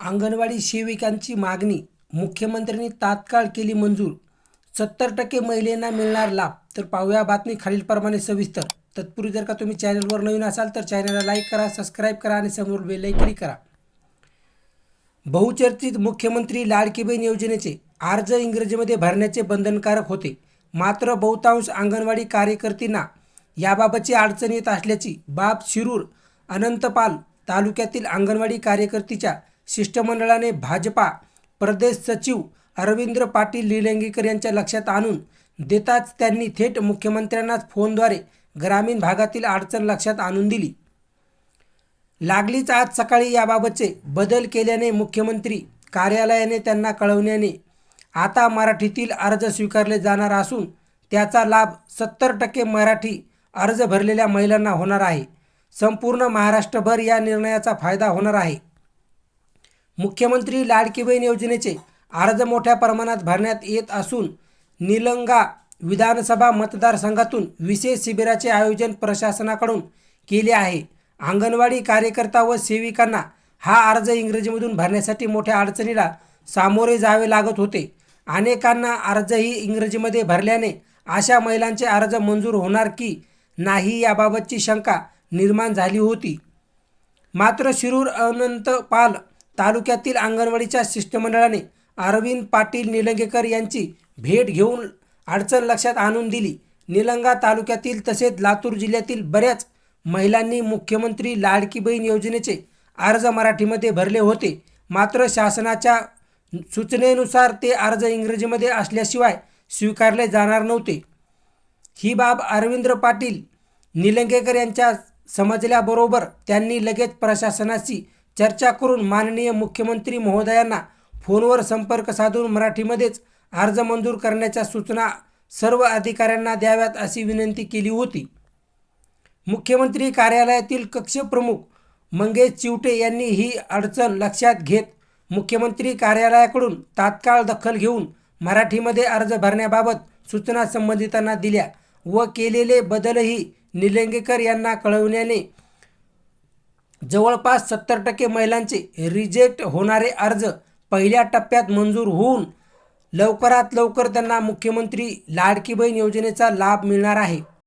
अंगणवाडी सेविकांची मागणी मुख्यमंत्र्यांनी तात्काळ केली मंजूर. सत्तर टक्के महिलांना मिळणार लाभ. तर पाहूया बातमी खालीलप्रमाणे सविस्तर. तत्पूर्वी जर का तुम्ही चॅनलवर नवीन असाल तर चॅनलला लाईक करा सबस्क्राईब करा आणि समोर बेल क्लिक करा. बहुचर्चित मुख्यमंत्री लाडकी बहीण योजनेचे अर्ज इंग्रजीमध्ये भरण्याचे बंधनकारक होते. मात्र बहुतांश अंगणवाडी कार्यकर्तींना याबाबतची अडचण येत असल्याची बाब शिरूर अनंतपाल तालुक्यातील अंगणवाडी कार्यकर्तीच्या शिष्टमंडळाने भाजपा प्रदेश सचिव अरविंद्र पाटील निलंगेकर यांच्या लक्षात आणून देताच त्यांनी थेट मुख्यमंत्र्यांनाच फोनद्वारे ग्रामीण भागातील अडचण लक्षात आणून दिली. लागलीच आज सकाळी याबाबतचे बदल केल्याने मुख्यमंत्री कार्यालयाने त्यांना कळवण्याने आता मराठीतील अर्ज स्वीकारले जाणार असून त्याचा लाभ सत्तर टक्के मराठी अर्ज भरलेल्या महिलांना होणार आहे. संपूर्ण महाराष्ट्रभर या निर्णयाचा फायदा होणार आहे. मुख्यमंत्री लाडकी बहीण योजनेचे अर्ज मोठ्या प्रमाणात भरण्यात येत असून निलंगा विधानसभा मतदारसंघातून विशेष शिबिराचे आयोजन प्रशासनाकडून केले आहे. अंगणवाडी कार्यकर्ता व सेविकांना हा अर्ज इंग्रजीमधून भरण्यासाठी मोठ्या अडचणीला सामोरे जावे लागत होते. अनेकांना अर्जही इंग्रजीमध्ये भरल्याने अशा महिलांचे अर्ज मंजूर होणार की नाही याबाबतची शंका निर्माण झाली होती. मात्र शिरूर अनंतपाल तालुक्यातील अंगणवाडीच्या शिष्टमंडळाने अरविंद पाटील निलंगेकर यांची भेट घेऊन अडचण लक्षात आणून दिली. निलंगा तालुक्यातील तसेच लातूर जिल्ह्यातील बऱ्याच महिलांनी मुख्यमंत्री लाडकी बहीण योजनेचे अर्ज मराठीमध्ये भरले होते. मात्र शासनाच्या सूचनेनुसार ते अर्ज इंग्रजीमध्ये असल्याशिवाय स्वीकारले जाणार नव्हते. ही बाब अरविंद पाटील निलंगेकर यांच्या समजल्याबरोबर त्यांनी लगेच प्रशासनाशी चर्चा करून माननीय मुख्यमंत्री महोदयांना फोनवर संपर्क साधून मराठीमध्येच अर्ज मंजूर करण्याच्या सूचना सर्व अधिकाऱ्यांना द्याव्यात अशी विनंती केली होती. मुख्यमंत्री कार्यालयातील कक्षप्रमुख मंगेश चिवटे यांनी ही अडचण लक्षात घेत मुख्यमंत्री कार्यालयाकडून तात्काळ दखल घेऊन मराठीमध्ये अर्ज भरण्याबाबत सूचना संबंधितांना दिल्या व केलेले बदलही निलंगेकर यांना कळवण्याने जवळपास सत्तर टक्के महिलांचे रिजेक्ट होणारे अर्ज पहिल्या टप्प्यात मंजूर होऊन लवकरात लवकर त्यांना मुख्यमंत्री लाडकी बहीण योजनेचा लाभ मिळणार आहे.